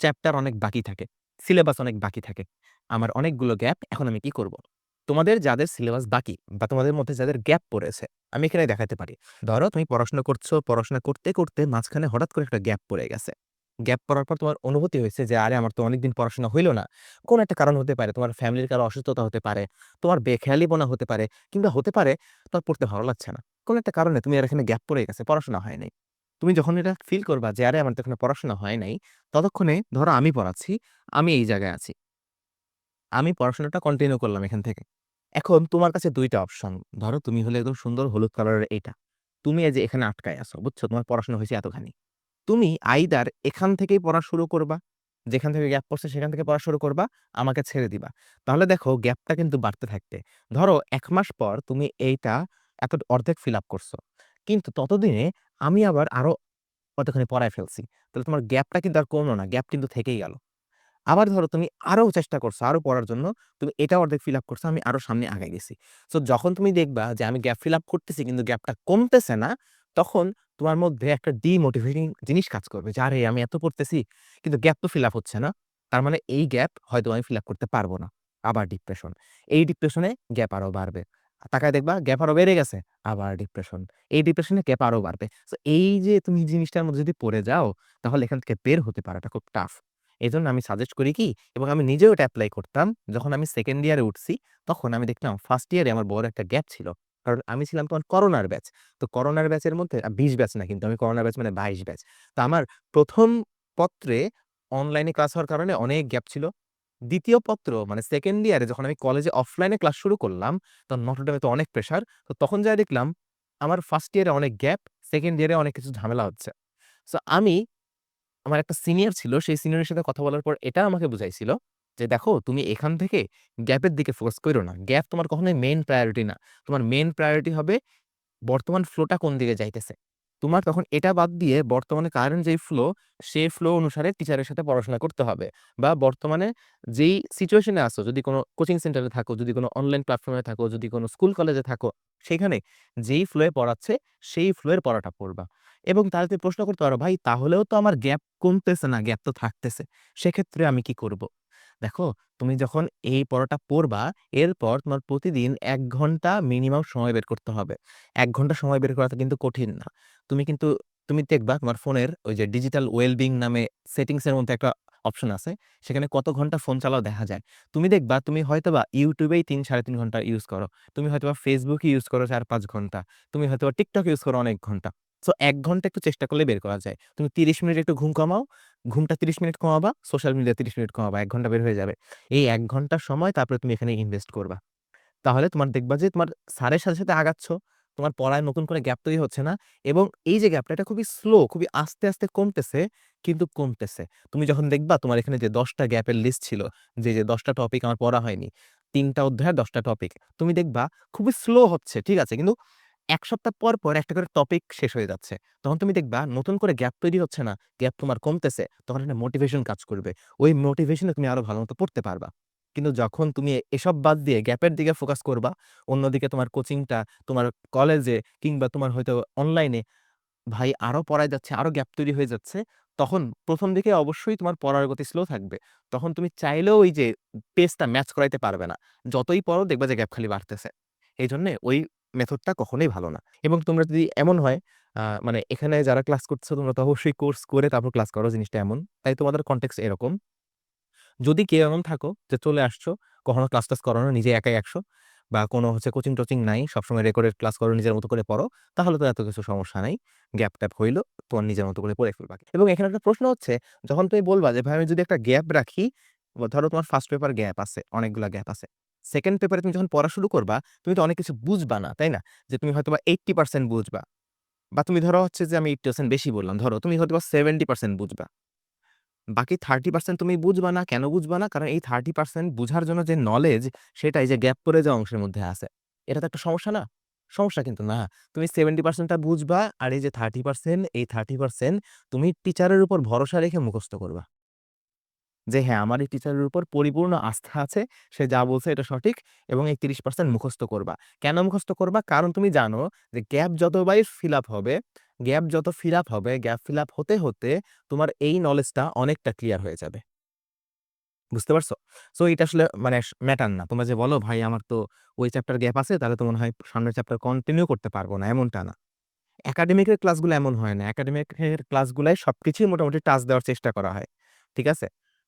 Chapter অনেক বাকি থাকে। সিলেবাস অনেক বাকি থাকে। আমার অনেকগুলো গ্যাপ, এখন আমি কি করব? তোমাদের যাদের সিলেবাস বাকি বা তোমাদের মধ্যে যাদের গ্যাপ পড়েছে, আমি এখানে দেখাতে পারি। ধরো তুমি পড়াশোনা করছ, পড়াশোনা করতে, করতে মাঝখানে হঠাৎ করে একটা গ্যাপ পড়ে গেছে। গ্যাপ পড়ার পর তোমার অনুভূতি হয়েছে যে, "আরে আমার তো অনেকদিন পড়াশোনা হইল না।" কোনো একটা কারণ হতে পারে। তোমার ফ্যামিলির কারও অসুস্থতা হতে পারে, তোমার বেখেয়ালিপনা হতে পারে কিংবা হতে পারে তোমার পড়তে ভালো লাগছে না। কোনো একটা কারণে তুমি আর এখানে গ্যাপ পড়ে গেছে, পড়াশোনা হয় নাই। তুমি যখন এটা ফিল করবা যে, "আরে আমার তো এখানে পড়াশোনা হয় নাই," ততক্ষণে ধরো আমি পড়াচ্ছি, আমি এই জায়গায় আছি। আমি পড়াশোনাটা কন্টিনিউ করলাম এখান থেকে। এখন তোমার কাছে দুইটা অপশন। ধরো তুমি হলে একদম সুন্দর হলুদ কালারের এইটা। তুমি এই যে এখানে আটকায় আছো, বুঝছ? তোমার পড়াশোনা হয়েছে এতখানি। তুমি আইদার এখান থেকেই পড়া শুরু করবা, যেখান থেকে গ্যাপ পড়ছে সেখান থেকে পড়া শুরু করবা, আমাকে ছেড়ে দিবা। তাহলে দেখো গ্যাপটা কিন্তু বাড়তে থাকবে। ধরো ১ মাস পর তুমি এইটা এত অর্ধেক ফিল আপ করছ। কিন্তু ততদিনে আমি আবার আরও কতখানি পড়ায় ফেলছি। তাহলে তোমার গ্যাপটা কিন্তু আর কমলো না, গ্যাপ কিন্তু থেকেই গেল। আবার ধরো তুমি আরও চেষ্টা করছ আরও পড়ার জন্য, তুমি এটা অর্ধেক ফিল আপ করছ, আমি আরও সামনে আগে গেছি। সো যখন তুমি দেখবা যে আমি গ্যাপ ফিল আপ করতেছি কিন্তু গ্যাপটা কমতেছে না, তখন তোমার মধ্যে একটা ডিমোটিভেটিং জিনিস কাজ করবে যে, "আরে আমি এত পড়তেছি কিন্তু গ্যাপ তো ফিল আপ হচ্ছে না। তার মানে এই গ্যাপ হয়তো আমি ফিল আপ করতে পারব না।" আবার ডিপ্রেশন। এই ডিপ্রেশনে গ্যাপ আরও বাড়বে। তাকায় দেখবা গ্যাপ আরও বেড়ে গেছে, আবার ডিপ্রেশন। এই ডিপ্রেশনে গ্যাপ আরও বাড়বে। তো এই যে তুমি জিনিসটার মধ্যে যদি পড়ে যাও, তাহলে এখান থেকে বের হতে পারাটা খুব টাফ। এজন্য আমি সাজেস্ট করি কি এবং আমি নিজেও এটা অ্যাপ্লাই করতাম। যখন আমি সেকেন্ড ইয়ারে উঠছি, তখন আমি দেখলাম ফার্স্ট ইয়ারে আমার বড় একটা গ্যাপ ছিল। কারণ আমি ছিলাম তখন করোনার ব্যাচ। তো করোনার ব্যাচের মধ্যে ২০ ব্যাচ না কিন্তু আমি করোনার ব্যাচ মানে ২২ ব্যাচ। তো আমার প্রথম পত্রে অনলাইনে ক্লাস হওয়ার কারণে অনেক গ্যাপ ছিল। ২য় পত্র মানে সেকেন্ড ইয়ারে যখন আমি কলেজে অফলাইনে ক্লাস শুরু করলাম, তখন নটরডেমে তো অনেক প্রেশার। তো তখন যায়া দেখলাম আমার ফার্স্ট ইয়ারে অনেক গ্যাপ, সেকেন্ড ইয়ারে অনেক কিছু ঝামেলা হচ্ছে। সো আমি আমার একটা সিনিয়র ছিল, সেই সিনিয়রের সাথে কথা বলার পর এটা আমাকে বুঝাইছিল যে, "দেখো তুমি এখান থেকে গ্যাপের দিকে ফোকাস কইরো না। গ্যাপ তোমার কখনোই মেইন প্রায়োরিটি না। তোমার মেন প্রায়োরিটি হবে বর্তমান ফ্লোটা কোন দিকে যাইতেছে। তোমার তখন এটা বাদ দিয়ে বর্তমানে কারেন্ট যেই ফ্লো, সেই ফ্লো অনুসারে টিচারের সাথে পড়াশোনা করতে হবে। বা বর্তমানে যেই সিচুয়েশনে আসো যদি কোনো কোচিং সেন্টারে থাকো, যদি কোনো অনলাইন প্ল্যাটফর্মে থাকো, যদি কোনো স্কুল কলেজে থাকো, সেখানে যেই ফ্লোয়ে পড়াচ্ছে, সেই ফ্লো এর পড়াটা পড়বা। এবং তাহলে তুমি প্রশ্ন করতে পারো, "ভাই তাহলেও তো আমার গ্যাপ কমতেছে না, গ্যাপ তো থাকতেছে। সেক্ষেত্রে আমি কি করব?" দেখো, তুমি যখন এই পড়াটা পড়বা, এরপর তোমার প্রতিদিন এক ঘণ্টা মিনিমাম সময় বের করতে হবে। এক ঘণ্টা সময় বের করাটা কিন্তু কঠিন না। তুমি কিন্তু তুমি দেখবা তোমার ফোনের ওই যে ডিজিটাল ওয়েল বিং নামে সেটিংস এর মধ্যে একটা অপশন আছে। সেখানে কত ঘণ্টা ফোন চালাও দেখা যায়। তুমি দেখবা তুমি হয়তোবা ইউটিউবেই তিন সাড়ে তিন ঘণ্টা ইউজ করো। তুমি হয়তোবা Facebook ইউজ করো ৪-৫ ঘণ্টা। তুমি হয়তোবা টিকটক ইউজ করো অনেক ঘণ্টা। সো এক ঘণ্টা একটু চেষ্টা করলে বের করা যায়। তুমি ৩০ মিনিট একটু ঘুম কমাও, ঘুমটা ৩০ মিনিট কমাবা, সোশ্যাল মিডিয়া ৩০ মিনিট কমাবা। এক ঘণ্টা বের হয়ে যাবে। এই এক ঘণ্টার সময় তারপরে তুমি এখানে ইনভেস্ট করবা। তাহলে তোমার দেখবা যে তোমার স্যারের সাথে, সাথে আগাচ্ছ। তোমার পড়ায় নতুন করে গ্যাপ তৈরি হচ্ছে না এবং এই যে গ্যাপটা এটা খুবই স্লো, খুবই আস্তে, আস্তে কমতেছে, কিন্তু কমতেছে। তুমি যখন দেখবা তোমার এখানে যে দশটা গ্যাপের লিস্ট ছিল, যে, যে দশটা টপিক আমার পড়া হয়নি। ৩ টা অধ্যায়ের ১০ টপিক। তুমি দেখবা খুবই স্লো হচ্ছে, ঠিক আছে? কিন্তু ১ সপ্তাহ পর, পর একটা করে টপিক শেষ হয়ে যাচ্ছে। তখন তুমি দেখবা নতুন করে গ্যাপ তৈরি হচ্ছে না, গ্যাপ তোমার কমতেছে। তখন একটা মোটিভেশন কাজ করবে। ওই মোটিভেশনে তুমি আরও ভালোমতো পড়তে পারবা। কিন্তু যখন তুমি এসব বাদ দিয়ে গ্যাপের দিকে ফোকাস করবা, অন্যদিকে তোমার কোচিংটা, তোমার কলেজে কিংবা তোমার হয়তো অনলাইনে ভাই আরও পড়ায় যাচ্ছে, আরও গ্যাপ তৈরি হয়ে যাচ্ছে। তখন প্রথম দিকে অবশ্যই তোমার পড়ার গতি স্লো থাকবে। তখন তুমি চাইলেও ওই যে পেসটা ম্যাচ করাইতে পারবে না। যতই পড়ো দেখবা যে গ্যাপ খালি বাড়তেছে। এই জন্যে ওই মেথডটা কখনোই ভালো না। এবং তোমরা যদি এমন হয় মানে এখানে যারা ক্লাস করছ তোমরা তো অবশ্যই কোর্স করে তারপর ক্লাস করো জিনিসটা এমন। তাই তোমাদের কনটেক্সট এরকম। যদি কেউ এমন থাকো যে চলে আসছো, কখনো ক্লাস-টাস করো না, নিজে একাই ১০০ বা কোনো হচ্ছে কোচিং-টোচিং নাই, সবসময় রেকর্ডেড ক্লাস করো, নিজের মতো করে পড়ো, তাহলে তো এত কিছু সমস্যা নাই। গ্যাপ-ট্যাপ হইল, তোমার নিজের মতো করে পড়ে ফেলবা। এবং এখানে একটা প্রশ্ন হচ্ছে, যখন তুমি বলবা যে, "ভাই আমি যদি একটা গ্যাপ রাখি" ধরো তোমার ফার্স্ট পেপার গ্যাপ আছে, অনেকগুলা গ্যাপ আছে। সেকেন্ড পেপারে তুমি যখন পড়া শুরু করবা, তুমি তো অনেক কিছু বুঝবা না, তাই না? যে তুমি হয়তোবা 80% বুঝবা। বা তুমি ধরো হচ্ছে যে আমি 80% বেশি বললাম। ধরো তুমি হয়তোবা 70% বুঝবা। বাকি 30% তুমি বুঝবা না। কেন বুঝবা না? কারণ এই 30% বুঝার জন্য যে নলেজ, সেটা এই যে গ্যাপ পড়ে যাওয়া অংশের মধ্যে আছে। এটা তো একটা সমস্যা না? সমস্যা কিন্তু না। তুমি সেভেন্টি পার্সেন্টটা বুঝবা আর এই যে 30% এই 30% তুমি টিচারের উপর ভরসা রেখে মুখস্থ করবা। যে হ্যাঁ, আমার এই টিচারের উপর পরিপূর্ণ আস্থা আছে। সে যা বলছে এটা সঠিক এবং এই 30% মুখস্থ করবা। কেন মুখস্থ করবা? কারণ তুমি জানো যে গ্যাপ যতবারই ফিল আপ হবে, গ্যাপ যত ফিল আপ হবে, গ্যাপ ফিল আপ হতে, হতে তোমার এই নলেজটা অনেকটা ক্লিয়ার হয়ে যাবে। বুঝতে পারছ? সো এটা আসলে মানে ম্যাটার না। তোমরা যে বলো ভাই আমার তো ওই চ্যাপ্টার গ্যাপ আছে তাহলে তো মনে হয় সামনের চ্যাপ্টার কন্টিনিউ করতে পারব না, এমনটা না। একাডেমিকের ক্লাসগুলো এমন হয় না। একাডেমিকের ক্লাসগুলায় সবকিছুই মোটামুটি টাচ দেওয়ার চেষ্টা করা হয়। ঠিক আছে?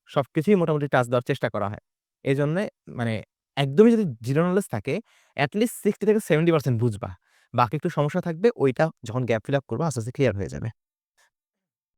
সবকিছুই মোটামুটি টাচ দেওয়ার চেষ্টা করা হয়। এই জন্যে মানে একদমই যদি জিরো নলেজ থাকে অ্যাটলিস্ট সিক্সটি 60 থেকে 70% বুঝবা। বাকি একটু সমস্যা থাকবে ওইটা যখন গ্যাপ ফিল আপ করব আস্তে, আস্তে ক্লিয়ার হয়ে যাবে।